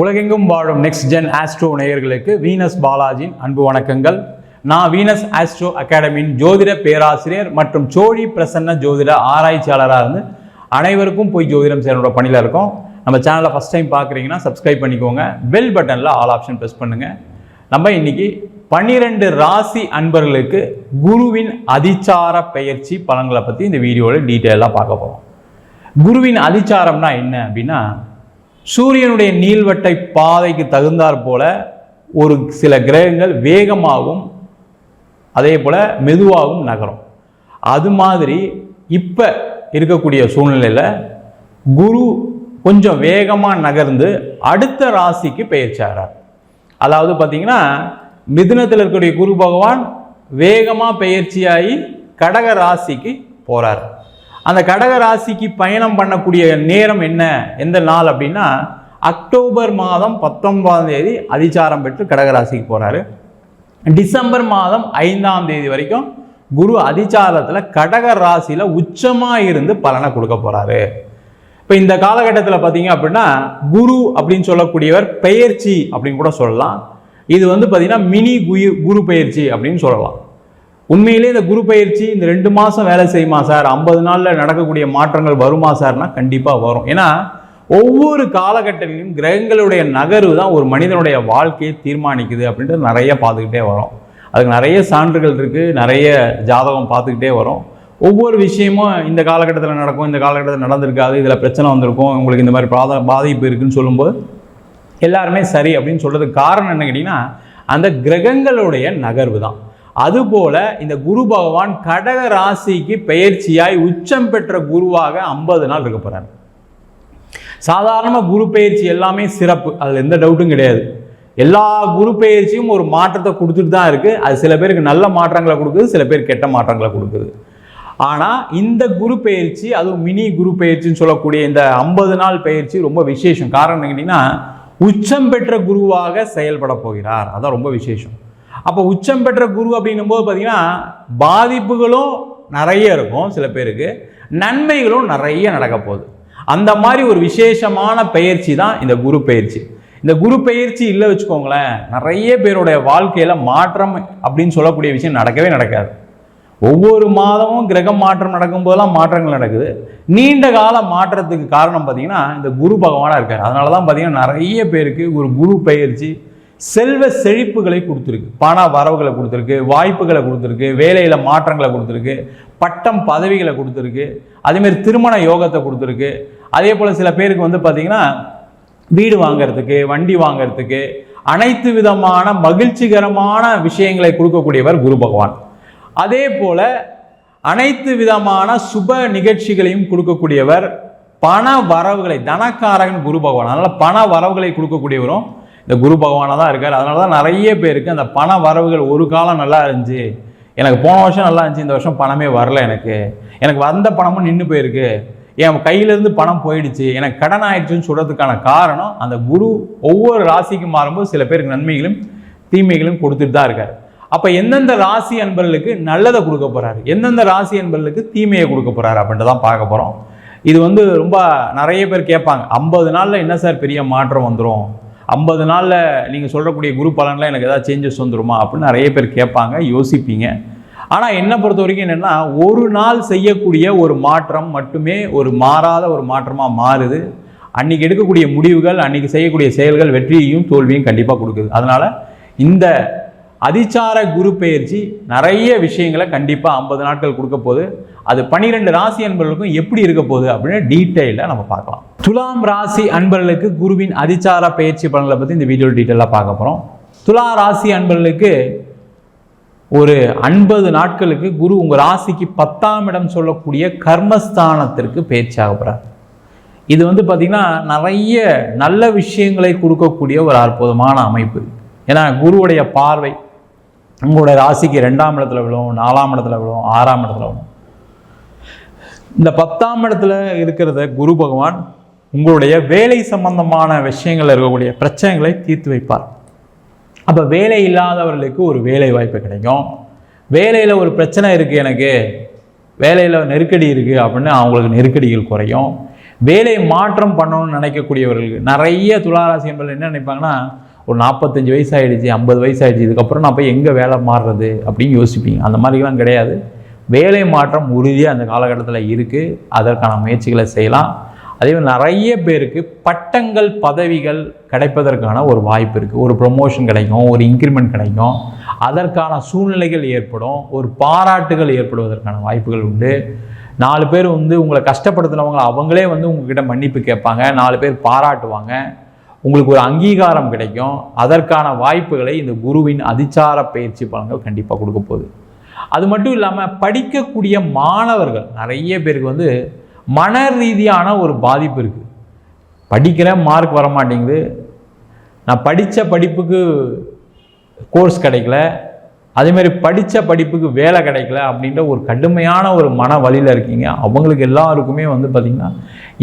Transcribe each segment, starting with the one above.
உலகெங்கும் வாழும் next gen astro நேயர்களுக்கு வீனஸ் பாலாஜியின் அன்பு வணக்கங்கள். நான் வீனஸ் ஆஸ்ட்ரோ அகாடமியின் ஜோதிட பேராசிரியர் மற்றும் சோழி பிரசன்ன ஜோதிட ஆராய்ச்சியாளராக இருந்து அனைவருக்கும் போய் ஜோதிடம் சேரனோட பணியில் இருக்கோம். நம்ம சேனலை ஃபஸ்ட் டைம் பார்க்குறீங்கன்னா சப்ஸ்கிரைப் பண்ணிக்கோங்க. பெல் பட்டனில் ஆல் ஆப்ஷன் ப்ரெஸ் பண்ணுங்கள் நம்ம இன்னைக்கு பன்னிரெண்டு ராசி அன்பர்களுக்கு குருவின் அதிச்சார பெயர்ச்சி பலன்களை பற்றி இந்த வீடியோவில் டீட்டெயிலாக பார்க்க போகிறோம் குருவின் அதிச்சாரம்னா என்ன அப்படின்னா சூரியனுடைய நீள்வட்டை பாதைக்கு தகுந்தாற் போல ஒரு சில கிரகங்கள் வேகமாகவும் அதே போல் மெதுவாகவும் நகரும். அது மாதிரி இப்போ இருக்கக்கூடிய சூழ்நிலையில் குரு கொஞ்சம் வேகமாக நகர்ந்து அடுத்த ராசிக்கு பெயர்ச்சாகிறார் அதாவது பார்த்திங்கன்னா மிதுனத்தில் இருக்கக்கூடிய குரு பகவான் வேகமாக பெயர்ச்சியாகி கடக ராசிக்கு போகிறார் அந்த கடக ராசிக்கு பயணம் பண்ணக்கூடிய நேரம் என்ன? எந்த நாள் அப்படின்னா அக்டோபர் மாதம் பத்தொன்பதாம் தேதி அதிச்சாரம் பெற்று கடகராசிக்கு போகிறாரு டிசம்பர் மாதம் ஐந்தாம் தேதி வரைக்கும் குரு அதிச்சாரத்தில் கடக ராசியில் உச்சமாக இருந்து பலனை கொடுக்க போகிறாரு இப்போ இந்த காலகட்டத்தில் பார்த்தீங்க அப்படின்னா குரு அப்படின்னு சொல்லக்கூடியவர் பெயர்ச்சி அப்படின்னு கூட சொல்லலாம். இது வந்து பார்த்திங்கன்னா மினி குயு குரு பெயர்ச்சி அப்படின்னு சொல்லலாம். உண்மையிலே இந்த குரு பயிற்சி இந்த ரெண்டு மாதம் வேலை செய்யுமா சார்? ஐம்பது நாளில் நடக்கக்கூடிய மாற்றங்கள் வருமா சார்னா கண்டிப்பாக வரும். ஏன்னா ஒவ்வொரு காலகட்டத்திலும் கிரகங்களுடைய நகர்வு தான் ஒரு மனிதனுடைய வாழ்க்கையை தீர்மானிக்குது அப்படின்ட்டு நிறைய பார்த்துக்கிட்டே வரும். அதுக்கு நிறைய சான்றுகள் இருக்குது நிறைய ஜாதகம் பார்த்துக்கிட்டே வரும். ஒவ்வொரு விஷயமும் இந்த காலகட்டத்தில் நடக்கும் இந்த காலகட்டத்தில் நடந்திருக்காது இதில் பிரச்சனை வந்திருக்கும் உங்களுக்கு இந்த மாதிரி பாத பாதிப்பு இருக்குன்னு சொல்லும்போது எல்லாருமே சரி அப்படின்னு சொல்கிறதுக்கு காரணம் என்ன கேட்டிங்கன்னா அந்த கிரகங்களுடைய நகர்வு தான். அதுபோல இந்த குரு பகவான் கடக ராசிக்கு பெயர்ச்சியாய் உச்சம் பெற்ற குருவாக ஐம்பது நாள் இருக்க போகிறார் சாதாரணமாக குரு பயிற்சி எல்லாமே சிறப்பு அதில் எந்த டவுட்டும் கிடையாது. எல்லா குரு பயிற்சியும் ஒரு மாற்றத்தை கொடுத்துட்டு தான் இருக்குது அது சில பேருக்கு நல்ல மாற்றங்களை கொடுக்குது சில பேர் கெட்ட மாற்றங்களை கொடுக்குது. ஆனால் இந்த குரு பயிற்சி அதுவும் மினி குரு பெயர்ச்சின்னு சொல்லக்கூடிய இந்த ஐம்பது நாள் பயிற்சி ரொம்ப விசேஷம். காரணம் கேட்டிங்கன்னா உச்சம் பெற்ற குருவாக செயல்பட போகிறார். அதான் ரொம்ப விசேஷம். அப்போ உச்சம் பெற்ற குரு அப்படின்னும் போது பார்த்தீங்கன்னா பாதிப்புகளும் நிறைய இருக்கும் சில பேருக்கு. நன்மைகளும் நிறைய நடக்க போகுது. அந்த மாதிரி ஒரு விசேஷமான பயிற்சி தான் இந்த குரு பயிற்சி இந்த குரு பயிற்சி இல்லை வச்சுக்கோங்களேன் நிறைய பேருடைய வாழ்க்கையில் மாற்றம் அப்படின்னு சொல்லக்கூடிய விஷயம் நடக்கவே நடக்காது. ஒவ்வொரு மாதமும் கிரகம் மாற்றம் நடக்கும்போதெல்லாம் மாற்றங்கள் நடக்குது. நீண்ட கால மாற்றத்துக்கு காரணம் பார்த்தீங்கன்னா இந்த குரு பகவானாக இருக்கார். அதனால தான் பார்த்தீங்கன்னா நிறைய பேருக்கு ஒரு குரு பயிற்சி செல்வ செழிப்புகளை கொடுத்துருக்கு. பண வரவுகளை கொடுத்துருக்கு வாய்ப்புகளை கொடுத்துருக்கு வேலையில் மாற்றங்களை கொடுத்துருக்கு பட்டம் பதவிகளை கொடுத்துருக்கு அதேமாரி திருமண யோகத்தை கொடுத்துருக்கு. அதே போல் சில பேருக்கு வந்து பார்த்திங்கன்னா வீடு வாங்கிறதுக்கு வண்டி வாங்கிறதுக்கு அனைத்து விதமான மகிழ்ச்சிகரமான விஷயங்களை கொடுக்கக்கூடியவர் குரு பகவான். அதே போல் அனைத்து விதமான சுப நிகழ்ச்சிகளையும் கொடுக்கக்கூடியவர் பண வரவுகளை தனக்காரகன் குரு பகவான். அதனால் பண வரவுகளை கொடுக்கக்கூடியவரும் இந்த குரு பகவானாக தான் இருக்கார். அதனால தான் நிறைய பேருக்கு அந்த பண வரவுகள் ஒரு காலம் நல்லா இருந்துச்சு. எனக்கு போன வருஷம் நல்லா இருந்துச்சு. இந்த வருஷம் பணமே வரல எனக்கு. எனக்கு வந்த பணமும் நின்று போயிருக்கு. என் கையிலேருந்து பணம் போயிடுச்சு. எனக்கு கடன் ஆயிடுச்சுன்னு சொல்கிறதுக்கான காரணம் அந்த குரு ஒவ்வொரு ராசிக்கு மாறும்போது சில பேருக்கு நன்மைகளும் தீமைகளும் கொடுத்துட்டு தான் இருக்கார். அப்போ எந்தெந்த ராசி அன்பர்களுக்கு நல்லதை கொடுக்க போகிறாரு எந்தெந்த ராசி அன்பர்களுக்கு தீமையை கொடுக்க போகிறாரு அப்படின்ட்டு தான் பார்க்க போகிறோம் இது வந்து ரொம்ப நிறைய பேர் கேட்பாங்க. ஐம்பது நாளில் என்ன சார் பெரிய மாற்றம் வந்துடும் ஐம்பது நாளில் நீங்கள் சொல்லக்கூடிய குரு பலனில் எனக்கு ஏதாவது சேஞ்சஸ் வந்துருமா அப்படின்னு நிறைய பேர் கேட்பாங்க யோசிப்பீங்க. ஆனால் என்னை பொறுத்த வரைக்கும் என்னென்னா ஒரு நாள் செய்யக்கூடிய ஒரு மாற்றம் மட்டுமே ஒரு மாறாத ஒரு மாற்றமாக மாறுது. அன்றைக்கி எடுக்கக்கூடிய முடிவுகள் அன்றைக்கி செய்யக்கூடிய செயல்கள் வெற்றியையும் தோல்வியும் கண்டிப்பாக கொடுக்குது. அதனால் இந்த அதிச்சார குரு பெயர்ச்சி நிறைய விஷயங்களை கண்டிப்பாக ஐம்பது நாட்கள் கொடுக்க போகுது. அது பன்னிரெண்டு ராசி அன்பர்களுக்கும் எப்படி இருக்க போகுது அப்படின்னு டீட்டெயிலாக நம்ம பார்க்கலாம். துலாம் ராசி அன்பர்களுக்கு குருவின் அதிச்சார பயிற்சி பலன்களை பற்றி இந்த வீடியோ டீட்டெயிலாக பார்க்க போகிறோம் துலா ராசி அன்பர்களுக்கு ஒரு ஐம்பது நாட்களுக்கு குரு உங்கள் ராசிக்கு பத்தாம் இடம் சொல்லக்கூடிய கர்மஸ்தானத்திற்கு பயிற்சியாக போகிறார் இது வந்து பார்த்திங்கன்னா நிறைய நல்ல விஷயங்களை கொடுக்கக்கூடிய ஒரு அற்புதமான அமைப்பு. ஏன்னா குருவுடைய பார்வை உங்களுடைய ராசிக்கு ரெண்டாம் இடத்துல விழும் நாலாம் இடத்துல விழும் ஆறாம் இடத்துல விழும் இந்த பத்தாம் இடத்துல இருக்கிறத குரு பகவான் உங்களுடைய வேலை சம்பந்தமான விஷயங்கள் இருக்கக்கூடிய பிரச்சனைகளை தீர்த்து வைப்பார். அப்போ வேலை இல்லாதவர்களுக்கு ஒரு வேலை வாய்ப்பு கிடைக்கும். வேலையில் ஒரு பிரச்சனை இருக்குது எனக்கு வேலையில் நெருக்கடி இருக்குது அப்படின்னு அவங்களுக்கு நெருக்கடிகள் குறையும். வேலை மாற்றம் பண்ணணும்னு நினைக்கக்கூடியவர்களுக்கு நிறைய துளாராசி என்பது என்ன நினைப்பாங்கன்னா ஒரு நாற்பத்தஞ்சு வயசு ஐம்பது வயசு இதுக்கப்புறம் நான் போய் எங்கே வேலை மாறுறது அப்படின்னு யோசிப்பீங்க. அந்த மாதிரிலாம் கிடையாது. வேலை மாற்றம் உறுதியாக அந்த காலகட்டத்தில் இருக்குது அதற்கான முயற்சிகளை செய்யலாம். அதே மாதிரி நிறைய பேருக்கு பட்டங்கள் பதவிகள் கிடைப்பதற்கான ஒரு வாய்ப்பு இருக்குது ஒரு ப்ரொமோஷன் கிடைக்கும் ஒரு இன்க்ரிமெண்ட் கிடைக்கும். அதற்கான சூழ்நிலைகள் ஏற்படும். ஒரு பாராட்டுகள் ஏற்படுவதற்கான வாய்ப்புகள் உண்டு. நாலு பேர் வந்து உங்களை கஷ்டப்படுத்தினவங்க அவங்களே வந்து உங்ககிட்ட மன்னிப்பு கேட்பாங்க. நாலு பேர் பாராட்டுவாங்க. உங்களுக்கு ஒரு அங்கீகாரம் கிடைக்கும். அதற்கான வாய்ப்புகளை இந்த குருவின் அதிச்சார பயிற்சி பலன்கள் கண்டிப்பாக கொடுக்க போகுது. அது மட்டும் இல்லாமல் படிக்கக்கூடிய மாணவர்கள் நிறைய பேருக்கு வந்து மன ரீதியான ஒரு பாதிப்பு இருக்குது படிக்கிற மார்க் வர மாட்டேங்குது நான் படித்த படிப்புக்கு கோர்ஸ் கிடைக்கல. அதேமாதிரி படித்த படிப்புக்கு வேலை கிடைக்கல அப்படின்ற ஒரு கடுமையான ஒரு மன வழியில் இருக்கீங்க. அவங்களுக்கு எல்லாருக்குமே வந்து பார்த்திங்கன்னா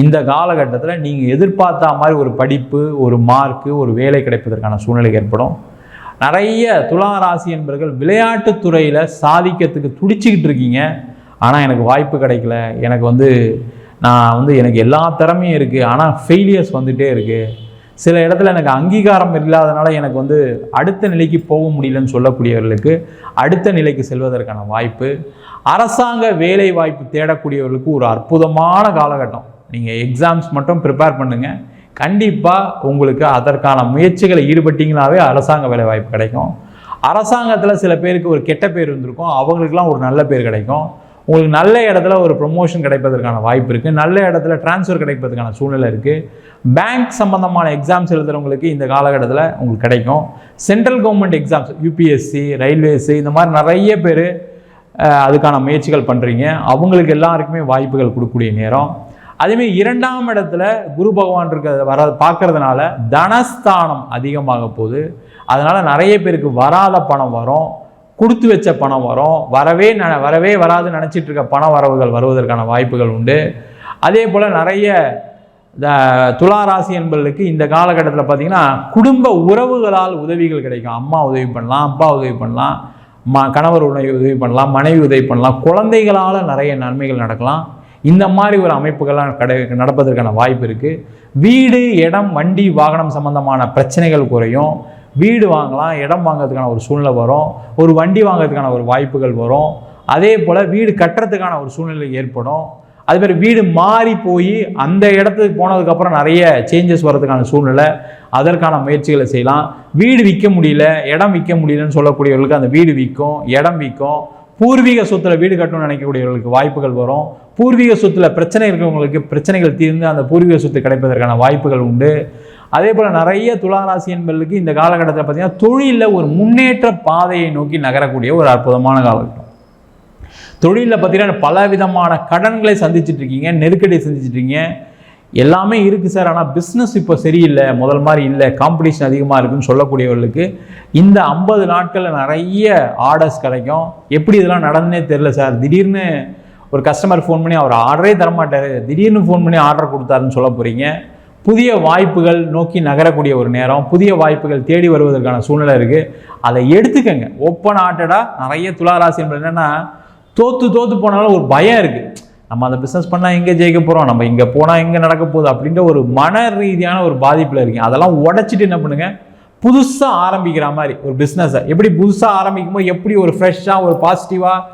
இந்த காலகட்டத்தில் நீங்கள் எதிர்பார்த்த மாதிரி ஒரு படிப்பு ஒரு மார்க்கு ஒரு வேலை கிடைப்பதற்கான சூழ்நிலை ஏற்படும். நிறைய துலா ராசி என்பவர்கள் விளையாட்டுத்துறையில் சாதிக்கிறதுக்கு துடிச்சிக்கிட்டு இருக்கீங்க. ஆனால் எனக்கு வாய்ப்பு கிடைக்கல. எனக்கு வந்து நான் வந்து எனக்கு எல்லா திறமையும் இருக்குது ஆனால் ஃபெயிலியர்ஸ் வந்துகிட்டே இருக்குது சில இடத்துல எனக்கு அங்கீகாரம் இல்லாதனால எனக்கு வந்து அடுத்த நிலைக்கு போக முடியலன்னு சொல்லக்கூடியவர்களுக்கு அடுத்த நிலைக்கு செல்வதற்கான வாய்ப்பு அரசாங்க வேலை வாய்ப்பு தேடக்கூடியவர்களுக்கு ஒரு அற்புதமான காலகட்டம். நீங்கள் எக்ஸாம்ஸ் மட்டும் ப்ரிப்பேர் பண்ணுங்கள் கண்டிப்பாக உங்களுக்கு அதற்கான முயற்சிகளை ஈடுபட்டிங்கனாவே அரசாங்க வேலை வாய்ப்பு கிடைக்கும். அரசாங்கத்தில் சில பேருக்கு ஒரு கெட்ட பேர் இருந்திருக்கும் அவங்களுக்குலாம் ஒரு நல்ல பேர் கிடைக்கும். உங்களுக்கு நல்ல இடத்துல ஒரு ப்ரொமோஷன் கிடைப்பதற்கான வாய்ப்பு இருக்குது நல்ல இடத்துல டிரான்ஸ்ஃபர் கிடைப்பதற்கான சூழ்நிலை இருக்குது பேங்க் சம்பந்தமான எக்ஸாம்ஸ் எழுதுகிறவங்களுக்கு இந்த காலகட்டத்தில் உங்களுக்கு கிடைக்கும். Central government exams UPSC railways இந்த மாதிரி நிறைய பேர் அதுக்கான முயற்சிகள் பண்ணுறீங்க அவங்களுக்கு எல்லாருக்குமே வாய்ப்புகள் கொடுக்கக்கூடிய நேரம். அதேமாதிரி இரண்டாம் இடத்துல குரு பகவான் இருக்க வர பார்க்கறதுனால தனஸ்தானம் அதிகமாக போகுது. அதனால் நிறைய பேருக்கு வராத பணம் வரும். கொடுத்து வச்ச பணம் வரும். வரவே ந வரவே வராது நினச்சிட்டு இருக்க பண வரவுகள் வருவதற்கான வாய்ப்புகள் உண்டு. அதே போல் நிறைய இந்த துளாராசி என்பவர்களுக்கு இந்த காலகட்டத்தில் பார்த்திங்கன்னா குடும்ப உறவுகளால் உதவிகள் கிடைக்கும். அம்மா உதவி பண்ணலாம் அப்பா உதவி பண்ணலாம் ம கணவர் உதவி உதவி பண்ணலாம் மனைவி உதவி பண்ணலாம். குழந்தைகளால் நிறைய நன்மைகள் நடக்கலாம். இந்த மாதிரி ஒரு அமைப்புகள்லாம் கடை நடப்பதற்கான வாய்ப்பு இருக்குது வீடு இடம் வண்டி வாகனம் சம்பந்தமான பிரச்சனைகள் குறையும். வீடு வாங்கலாம் இடம் வாங்குறதுக்கான ஒரு சூழ்நிலை வரும். ஒரு வண்டி வாங்குறதுக்கான ஒரு வாய்ப்புகள் வரும். அதே போல் வீடு கட்டுறதுக்கான ஒரு சூழ்நிலை ஏற்படும். அது மாதிரி வீடு மாறி போய் அந்த இடத்துக்கு போனதுக்கப்புறம் நிறைய சேஞ்சஸ் வர்றதுக்கான சூழ்நிலை. அதற்கான முயற்சிகளை செய்யலாம். வீடு விற்க முடியல இடம் விற்க முடியலன்னு சொல்லக்கூடியவர்களுக்கு அந்த வீடு விற்கும் இடம் விற்கும். பூர்வீக சொத்துல வீடு கட்டணும்னு நினைக்கக்கூடியவர்களுக்கு வாய்ப்புகள் வரும். பூர்வீக சொத்துல பிரச்சனை இருக்கிறவங்களுக்கு பிரச்சனைகள் தீர்ந்து அந்த பூர்வீக சொத்து கிடைப்பதற்கான வாய்ப்புகள் உண்டு. அதே போல் நிறைய துளாராசி என்பர்களுக்கு இந்த காலகட்டத்தில் பார்த்தீங்கன்னா தொழிலில் ஒரு முன்னேற்ற பாதையை நோக்கி நகரக்கூடிய ஒரு அற்புதமான காலகட்டம். தொழிலில் பார்த்தீங்கன்னா பல விதமான கடன்களை சந்திச்சுட்டு இருக்கீங்க நெருக்கடியை சந்திச்சுட்டு இருக்கீங்க. எல்லாமே இருக்குது சார். ஆனால் பிஸ்னஸ் இப்போ சரியில்லை. முதல் மாதிரி இல்லை. காம்படிஷன் அதிகமாக இருக்குன்னு சொல்லக்கூடியவர்களுக்கு இந்த ஐம்பது நாட்களில் நிறைய ஆர்டர்ஸ் கிடைக்கும். எப்படி இதெல்லாம் நடந்தே தெரில சார். திடீர்னு ஒரு கஸ்டமர் ஃபோன் பண்ணி அவர் ஆர்டரே தரமாட்டார். திடீர்னு ஃபோன் பண்ணி ஆர்டர் கொடுத்தாருன்னு சொல்ல போகிறீங்க புதிய வாய்ப்புகள் நோக்கி நகரக்கூடிய ஒரு நேரம் புதிய வாய்ப்புகள் தேடி வருவதற்கான சூழ்நிலை இருக்குது அதை எடுத்துக்கங்க. ஓப்பன் ஆட்டடாக நிறைய துளாராசி என்பது என்னென்னா தோற்று தோற்று போனாலும் ஒரு பயம் இருக்குது நம்ம அந்த பிஸ்னஸ் பண்ணால் எங்கே ஜெயிக்க போகிறோம் நம்ம இங்கே போனால் எங்கே நடக்க போகுது? அப்படின்ற ஒரு மன ரீதியான ஒரு பாதிப்பில் இருக்கீங்க. அதெல்லாம் உடச்சிட்டு என்ன பண்ணுங்கள் புதுசாக ஆரம்பிக்கிற மாதிரி ஒரு பிஸ்னஸை எப்படி புதுசாக ஆரம்பிக்கும்போது எப்படி ஒரு ஃப்ரெஷ்ஷாக ஒரு பாசிட்டிவாக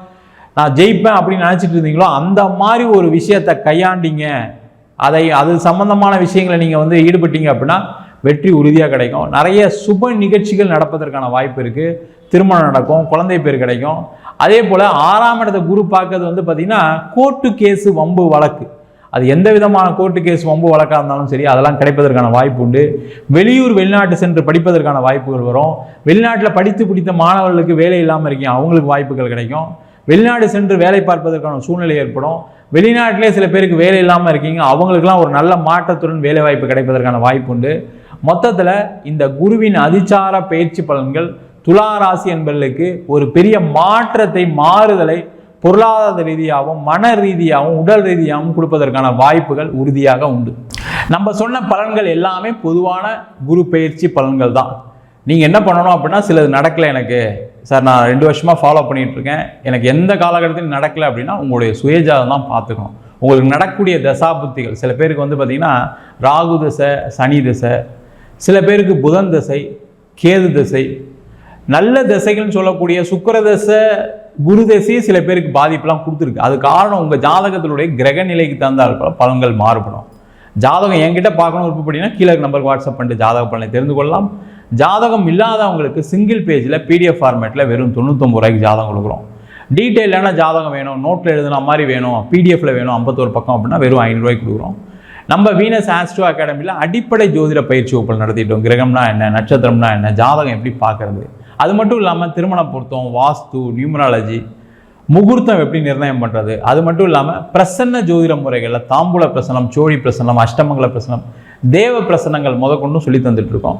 நான் ஜெயிப்பேன் அப்படின்னு நினச்சிட்டு இருந்தீங்களோ அந்த மாதிரி ஒரு விஷயத்தை கையாண்டிங்க. அதை அது சம்பந்தமான விஷயங்களை நீங்கள் வந்து ஈடுபட்டீங்க அப்படின்னா வெற்றி உறுதியாக கிடைக்கும். நிறைய சுப நிகழ்ச்சிகள் நடப்பதற்கான வாய்ப்பு இருக்குது திருமணம் நடக்கும் குழந்தை பேர் கிடைக்கும். அதே போல் ஆறாம் இடத்த குரு பார்க்கறது வந்து பார்த்திங்கன்னா கோர்ட்டு கேஸு வம்பு வழக்கு. அது எந்த விதமான கோர்ட்டு கேஸ் வம்பு வழக்காக இருந்தாலும் சரி அதெல்லாம் கிடைப்பதற்கான வாய்ப்பு உண்டு. வெளியூர் வெளிநாட்டு சென்று படிப்பதற்கான வாய்ப்புகள் வரும். வெளிநாட்டில் படித்து பிடித்த மாணவர்களுக்கு வேலை இல்லாமல் இருக்கீங்க அவங்களுக்கு வாய்ப்புகள் கிடைக்கும். வெளிநாடு சென்று வேலை பார்ப்பதற்கான சூழ்நிலை ஏற்படும். வெளிநாட்டிலே சில பேருக்கு வேலை இல்லாமல் இருக்கீங்க. அவங்களுக்குலாம் ஒரு நல்ல மாற்றத்துடன் வேலை வாய்ப்பு கிடைப்பதற்கான வாய்ப்பு உண்டு. மொத்தத்தில் இந்த குருவின் அதிச்சார பயிற்சி பலன்கள் துலா ராசி என்பவர்களுக்கு ஒரு பெரிய மாற்றத்தை மாறுதலை பொருளாதார ரீதியாகவும் மன ரீதியாகவும் உடல் ரீதியாகவும் கொடுப்பதற்கான வாய்ப்புகள் உறுதியாக உண்டு. நம்ம சொன்ன பலன்கள் எல்லாமே பொதுவான குரு பயிற்சி பலன்கள் தான். நீங்கள் என்ன பண்ணணும் அப்படின்னா சிலது நடக்கலை எனக்கு. சார் நான் ரெண்டு வருஷமாக ஃபாலோ பண்ணிகிட்டு இருக்கேன். எனக்கு எந்த காலகட்டத்திலும் நடக்கலை அப்படின்னா உங்களுடைய சுயஜாதம் தான் பார்த்துக்கணும். உங்களுக்கு நடக்கக்கூடிய தசாபுத்திகள் சில பேருக்கு வந்து பார்த்திங்கன்னா ராகு தசை சனி தசை சில பேருக்கு புதன் தசை கேது தசை நல்ல திசைகள்னு சொல்லக்கூடிய சுக்கிர தசை குரு தசையே சில பேருக்கு பாதிப்பெல்லாம் கொடுத்துருக்கு. அது காரணம் உங்கள் ஜாதகத்தினுடைய கிரக நிலைக்கு தந்தால் பலன்கள் மாறுபடும். ஜாதகம் என்கிட்ட பார்க்கணும் விருப்பப்படினா கீழே நம்பருக்கு வாட்ஸ்அப் பண்ணிட்டு ஜாதக பலனை தெரிந்து கொள்ளலாம். ஜாதகம் இல்லாதவங்களுக்கு சிங்கிள் பேஜில் பிடிஎஃப் ஃபார்மேட்டில் வெறும் தொண்ணூத்தொம்பது ரூபாய்க்கு ஜாதகம் கொடுக்குறோம். டீட்டெயிலான ஜாதகம் வேணும் நோட்டில் எழுதுன மாதிரி வேணும் பிடிஎஃப்பில் வேணும் ஐம்பத்தோரு பக்கம் அப்படின்னா வெறும் ஐநூறுரூவாய்க்கு கொடுக்குறோம். நம்ம வீனஸ் ஆஸ்ட்ரோ அகாடமியில் அடிப்படை ஜோதிட பயிற்சி வகுப்புகள் நடத்திட்டோம். கிரகம்னா என்ன நட்சத்திரம்னா என்ன ஜாதகம் எப்படி பார்க்கறது? அது மட்டும் இல்லாமல் திருமண பொருத்தம் வாஸ்து நியூமராலஜி முகூர்த்தம் எப்படி நிர்ணயம் பண்ணுறது அது மட்டும் இல்லாமல் பிரசன்ன ஜோதிட முறைகளில் தாம்பூல பிரசனம் சோழி பிரசனம் அஷ்டமங்கல பிரசனம் தேவ பிரசனங்கள் முதற்கொண்டும் சொல்லி தந்துட்டு இருக்கோம்.